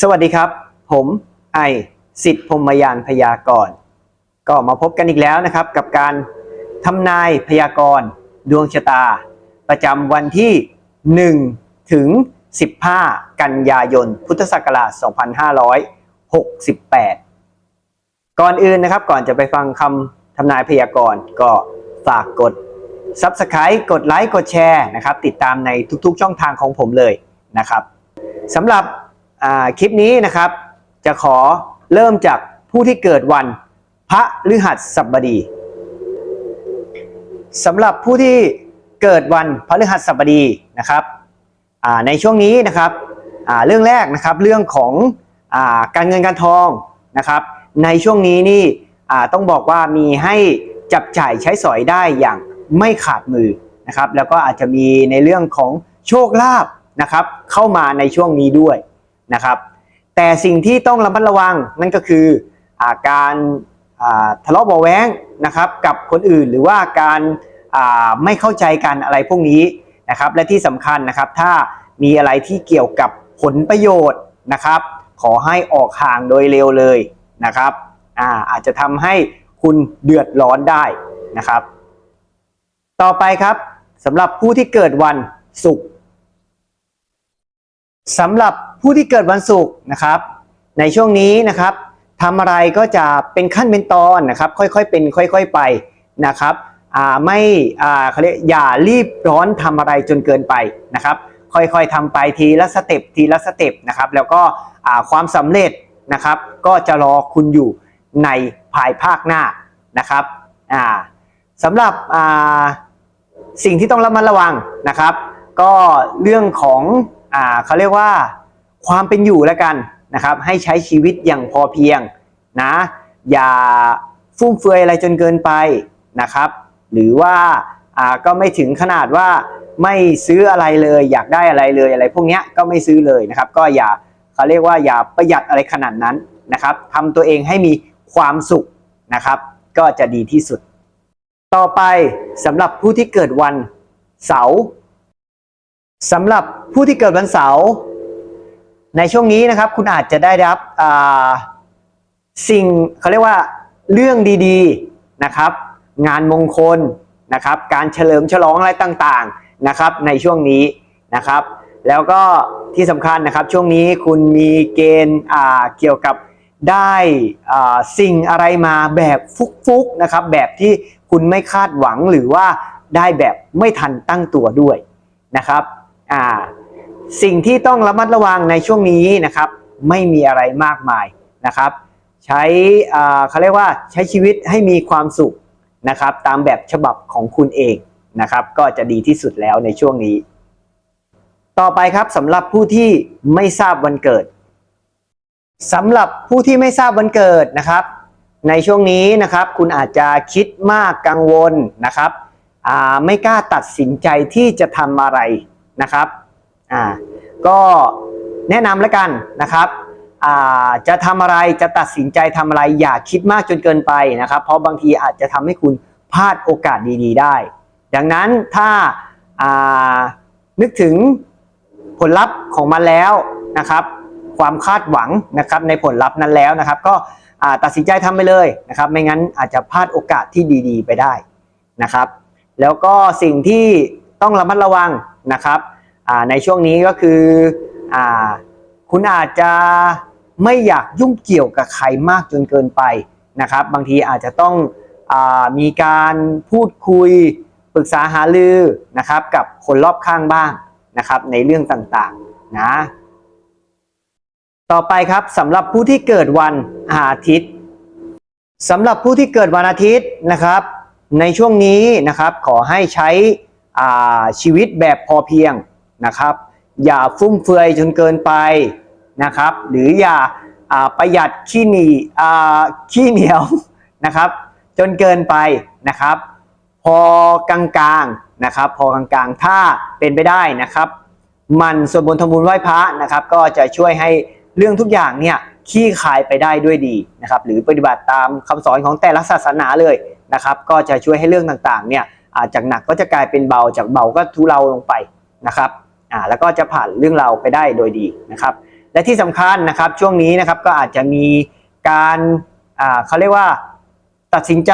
สวัสดีครับ ผมไอสิทธิพรมยานพยากรณ์ก็มาพบกันอีกแล้วนะครับกับการทำนายพยากรณ์ดวงชะตา ประจำวันที่ 1 ถึง 15 กันยายน พุทธศักราช 2568 ก่อนอื่นนะครับก่อนจะไปฟังคำทำนายพยากรณ์ก็ฝากกด Subscribe กดไลค์กดแชร์นะครับติดตามในทุกๆช่องทางของผมเลยนะครับสำหรับ คลิปนี้นะครับ จะขอเริ่มจากผู้ที่เกิดวันพระฤหัสบดีสำหรับผู้ที่เกิดวันพฤหัสบดีนะครับในช่วงนี้นะครับเรื่องแรกนะครับเรื่องของอการเงินการทองนะครับ ในช่วงนี้นี่ต้องบอกว่ามีให้จับจ่ายใช้สอยได้อย่างไม่ขาดมือนะครับ แล้วก็อาจจะมีในเรื่องของโชคลาภนะครับ เข้ามาในช่วงนี้ด้วย นะครับ แต่สิ่งที่ต้องระมัดระวังนั่นก็คืออาการาทะเลาะเบาะแว้งนะครับกับคนอื่นหรือว่าการาไม่เข้าใจกันอะไรพวกนี้นะครับ และที่สำคัญนะครับถ้ามีอะไรที่เกี่ยวกับผลประโยชน์นะครับ ขอให้ออกห่างโดยเร็วเลยนะครับอาอาจจะทำให้คุณเดือดร้อนได้นะครับ ต่อไปครับสำหรับผู้ที่เกิดวันศุกร์สำหรับ ผู้ที่เกิดวันศุกร์นะครับ ในช่วงนี้นะครับทำอะไรก็จะเป็นขั้นเป็นตอนนะครับ ค่อยๆเป็นค่อยๆไปนะครับไม่เขาเรียกอย่ารีบร้อนทำอะไรจนเกินไปนะครับ ค่อยๆทำไปทีละสเต็ปทีละสเต็ปนะครับ แล้วก็ความสำเร็จนะครับ ก็จะรอคุณอยู่ในภายภาคหน้านะครับอ่าสำหรับสิ่งที่ต้องระมัดระวังนะครับ ก็เรื่องของอเขาเรียกว่า ความเป็นอยู่แล้วกันนะครับให้ใช้ชีวิตอย่างพอเพียงนะอย่าฟุ่มเฟือยอะไรจนเกินไปนะครับ หรือว่าอ่าก็ไม่ถึงขนาดว่าไม่ซื้ออะไรเลยอยากได้อะไรเลยอะไรพวกนี้ก็ไม่ซื้อเลยนะครับ ก็อย่าเขาเรียกว่าอย่าประหยัดอะไรขนาดนั้นนะครับทำตัวเองให้มีความสุขนะครับ ก็จะดีที่สุด ต่อไปสำหรับผู้ที่เกิดวันเสาร์สำหรับผู้ที่เกิดวันเสาร์ ในช่วงนี้นะครับคุณอาจจะได้รับสิ่งเขาเรียกว่าเรื่องดีๆนะครับ งานมงคลนะครับ การเฉลิมฉลองอะไรต่างๆนะครับ ในช่วงนี้นะครับ แล้วก็ที่สำคัญนะครับช่วงนี้คุณมีเกณฑ์เกี่ยวกับได้สิ่งอะไรมาแบบฟุกๆนะครับ แบบที่คุณไม่คาดหวังหรือว่าได้แบบไม่ทันตั้งตัวด้วยนะครับอ่า สิ่งที่ต้องระมัดระวังในช่วงนี้นะครับ ไม่มีอะไรมากมายนะครับ ใช้เขาเรียกว่าใช้ชีวิตให้มีความสุขนะครับ ตามแบบฉบับของคุณเองนะครับ ก็จะดีที่สุดแล้วในช่วงนี้ ต่อไปครับสำหรับผู้ที่ไม่ทราบวันเกิดสำหรับผู้ที่ไม่ทราบวันเกิดนะครับ ในช่วงนี้นะครับคุณอาจจะคิดมากกังวลนะครับไม่กล้าตัดสินใจที่จะทำอะไรนะครับ อ่าก็แนะนำแล้วกันนะครับอ่าจะทำอะไรจะตัดสินใจทำอะไรอย่าคิดมากจนเกินไปนะครับ เพราะบางทีอาจจะทำให้คุณพลาดโอกาสดีๆ ได้ ดังนั้นถ้าอ่านึกถึงผลลัพธ์ของมันแล้วนะครับ ความคาดหวังนะครับในผลลัพธ์นั้นแล้วนะครับ ก็ตัดสินใจทำไปเลยนะครับ ไม่งั้นอาจจะพลาดโอกาสที่ดี ๆ ไปได้นะครับ แล้วก็สิ่งที่ต้องระมัดระวังนะครับ ในช่วงนี้ก็คืออคุณอาจจะไม่อยากยุ่งเกี่ยวกับใครมากจนเกินไปนะครับ บางทีอาจจะต้องอมีการพูดคุยปรึกษาหารือนะครับ กับคนรอบข้างบ้างนะครับ ในเรื่องต่างๆนะต่อไปครับสำหรับผู้ที่เกิดวันอาทิตย์สำหรับผู้ที่เกิดวันอาทิตย์นะครับ ในช่วงนี้นะครับขอให้ใช้ชีวิตแบบพอเพียง นะครับ อย่าฟุ่มเฟือยจนเกินไปนะครับ หรืออย่าประหยัดขี้หนีขี้เหนียวนะครับ จนเกินไปนะครับ พอกลางๆนะครับ พอกลางๆถ้าเป็นไปได้นะครับ มันส่วดมนทำบุญไหว้พระนะครับ ก็จะช่วยให้เรื่องทุกอย่างเนี่ยขี้คายไปได้ด้วยดีนะครับ หรือปฏิบัติตามคำสอนของแต่ละศาสนาเลยนะครับ ก็จะช่วยให้เรื่องต่างๆเนี่ยาจากหนักก็จะกลายเป็นเบาจากเบาก็ทุเลาลงไปนะครับ อ่าแล้วก็จะผ่านเรื่องราวไปได้โดยดีนะครับ และที่สำคัญนะครับช่วงนี้นะครับก็อาจจะมีการอ่าเขาเรียกว่าตัดสินใจ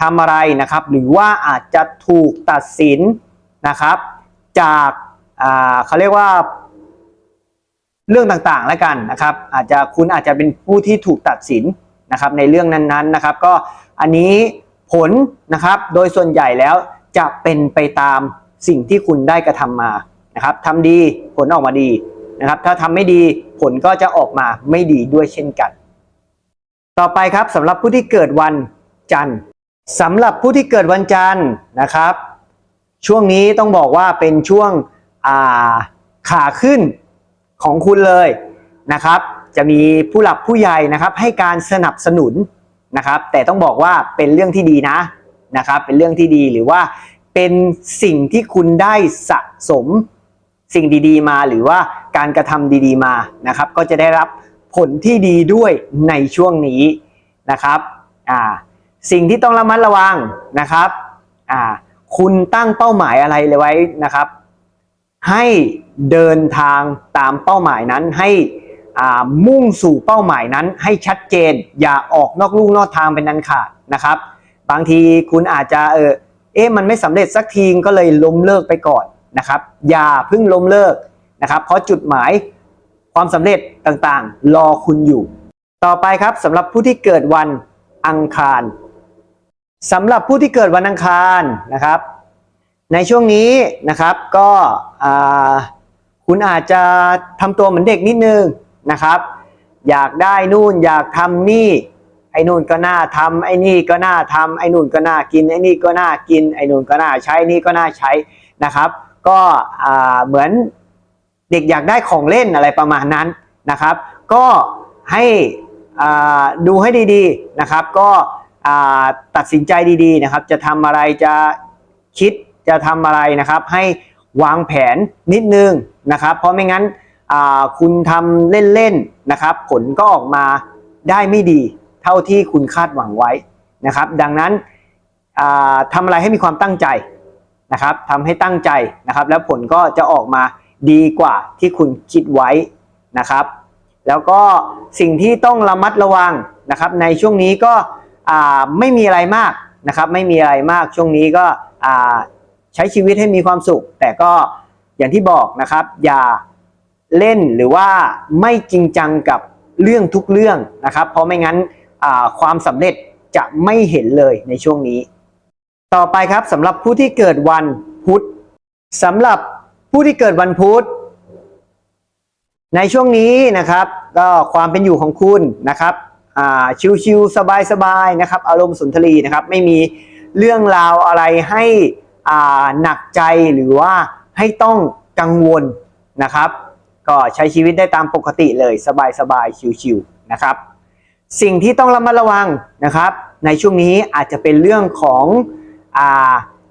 ทำอะไรนะครับ หรือว่าอาจจะถูกตัดสินนะครับ จากอ่าเขาเรียกว่าเรื่องต่างๆแล้วกันนะครับ อาจจะคุณอาจจะเป็นผู้ที่ถูกตัดสินนะครับในเรื่องนั้นๆนะครับ ก็อันนี้ผลนะครับโดยส่วนใหญ่แล้วจะเป็นไปตามสิ่งที่คุณได้กระทำมา นะครับทำดีผลออกมาดีนะครับ ถ้าทำไม่ดีผลก็จะออกมาไม่ดีด้วยเช่นกัน ต่อไปครับสำหรับผู้ที่เกิดวันจันทร์สำหรับผู้ที่เกิดวันจันทร์นะครับ ช่วงนี้ต้องบอกว่าเป็นช่วงอาขาขึ้นของคุณเลยนะครับ จะมีผู้หลักผู้ใหญ่นะครับให้การสนับสนุนนะครับ แต่ต้องบอกว่าเป็นเรื่องที่ดีนะนะครับ เป็นเรื่องที่ดีหรือว่าเป็นสิ่งที่คุณได้สะสม สิ่งดีๆมาหรือว่าการกระทำดีๆมานะครับ ก็จะได้รับผลที่ดีด้วยในช่วงนี้นะครับอ่าสิ่งที่ต้องระมัดระวังนะครับอ่าคุณตั้งเป้าหมายอะไรเลยไว้นะครับ ให้เดินทางตามเป้าหมายนั้นให้มุ่งสู่เป้าหมายนั้นให้ชัดเจน อย่าออกนอกลู่นอกทางเป็นนันขาดนะครับ บางทีคุณอาจจะเออเอ๊ะมันไม่สำเร็จสักทีก็เลยล้มเลิกไปก่อน นะครับอย่าเพิ่งล้มเลิกนะครับ เพราะจุดหมายความสำเร็จต่างๆ รอคุณอยู่ ต่อไปครับสำหรับผู้ที่เกิดวันอังคารสำหรับผู้ที่เกิดวันอังคารนะครับ ในช่วงนี้นะครับก็คุณอาจจะทำตัวเหมือนเด็กนิดนึงนะครับ อยากได้นู่นอยากทำนี่ไอ้นู่นก็น่าทำไอ้นี่ก็น่าทำไอ้นู่นก็น่ากินไอ้นี่ก็น่ากินไอ้นู่นก็น่าใช้นี่ก็น่าใช้นะครับ ก็เหมือนเด็กอยากได้ของเล่นอะไรประมาณนั้นนะครับ ก็ให้ดูให้ดีๆนะครับ ก็ตัดสินใจดีๆนะครับ จะทำอะไรจะคิดจะทำอะไรนะครับ ให้วางแผนนิดนึงนะครับ เพราะไม่งั้นคุณทำเล่นๆนะครับ ผลก็ออกมาได้ไม่ดีเท่าที่คุณคาดหวังไว้นะครับ ดังนั้นทำอะไรให้มีความตั้งใจ นะครับทำให้ตั้งใจนะครับ แล้วผลก็จะออกมาดีกว่าที่คุณคิดไว้นะครับ แล้วก็สิ่งที่ต้องระมัดระวังนะครับ ในช่วงนี้ก็ไม่มีอะไรมากนะครับ ไม่มีอะไรมากช่วงนี้ก็ใช้ชีวิตให้มีความสุข แต่ก็อย่างที่บอกนะครับ อย่าเล่นหรือว่าไม่จริงจังกับเรื่องทุกเรื่องนะครับ เพราะไม่งั้นความสำเร็จจะไม่เห็นเลยในช่วงนี้ ต่อไปครับสำหรับผู้ที่เกิดวันพุธสำหรับผู้ที่เกิดวันพุธในช่วงนี้นะครับ ก็ความเป็นอยู่ของคุณนะครับชิวๆสบายๆนะครับ อารมณ์สุนทรีนะครับ ไม่มีเรื่องราวอะไรให้หนักใจหรือว่าให้ต้องกังวลนะครับ ก็ใช้ชีวิตได้ตามปกติเลยสบายๆชิวๆนะครับ สิ่งที่ต้องระมัดระวังนะครับ ในช่วงนี้อาจจะเป็นเรื่องของ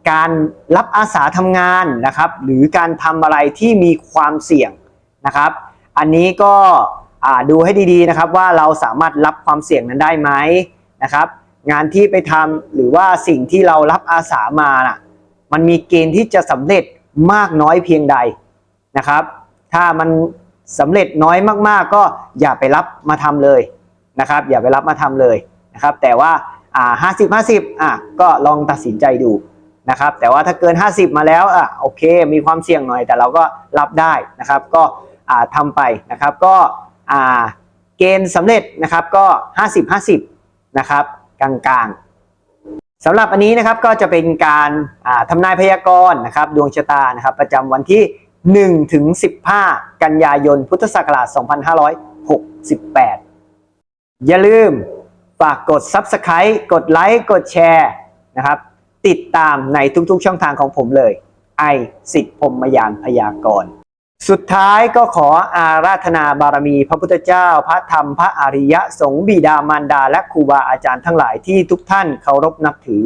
การรับอาสาทำงานนะครับ หรือการทำอะไรที่มีความเสี่ยงนะครับ อันนี้ก็ดูให้ดีๆนะครับว่าเราสามารถรับความเสี่ยงนั้นได้ไหมนะครับ งานที่ไปทำหรือว่าสิ่งที่เรารับอาสามาน่ะมันมีเกณฑ์ที่จะสำเร็จมากน้อยเพียงใดนะครับ ถ้ามันสำเร็จน้อยมากๆ ก็อย่าไปรับมาทำเลยนะครับ อย่าไปรับมาทำเลยนะครับ แต่ว่า อ่าห้าสิบห้าสิบอะก็ลองตัดสินใจดูนะครับแต่ว่าถ้าเกิน 50 มาแล้วอะโอเค มีความเสี่ยงหน่อยแต่เราก็รับได้นะครับ ก็อ่าทำไปนะครับก็อ่าเกณฑ์สำเร็จนะครับก็ 50 50นะครับกลางๆสำหรับอันนี้นะครับก็จะเป็นการอ่าทำนายพยากรณ์นะครับดวงชะตานะครับประจำวันที่ 1 ถึง 15 กันยายนพุทธศักราช 2568 อย่าลืม ฝากกด Subscribe กดไลค์กดแชร์นะครับ ติดตามในทุกๆช่องทางของผมเลย ไอสิทธิพรมยานพยากรณ์สุดท้ายก็ขออาราธนาบารมี พระพุทธเจ้า พระธรรมพระอริยสงฆ์บิดามารดา และครูบาอาจารย์ทั้งหลายที่ทุกท่านเคารพนับถือ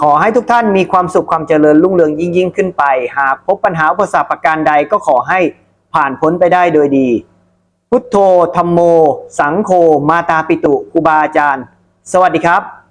ขอให้ทุกท่านมีความสุขความเจริญรุ่งเรืองยิ่งยิ่งขึ้นไป หากพบปัญหาอุปสรรคประการใดก็ขอให้ผ่านพ้นไปได้โดยดี พุทโธธรรมโม สังโฆมาตาปิตุครูบาอาจารย์ สวัสดีครับ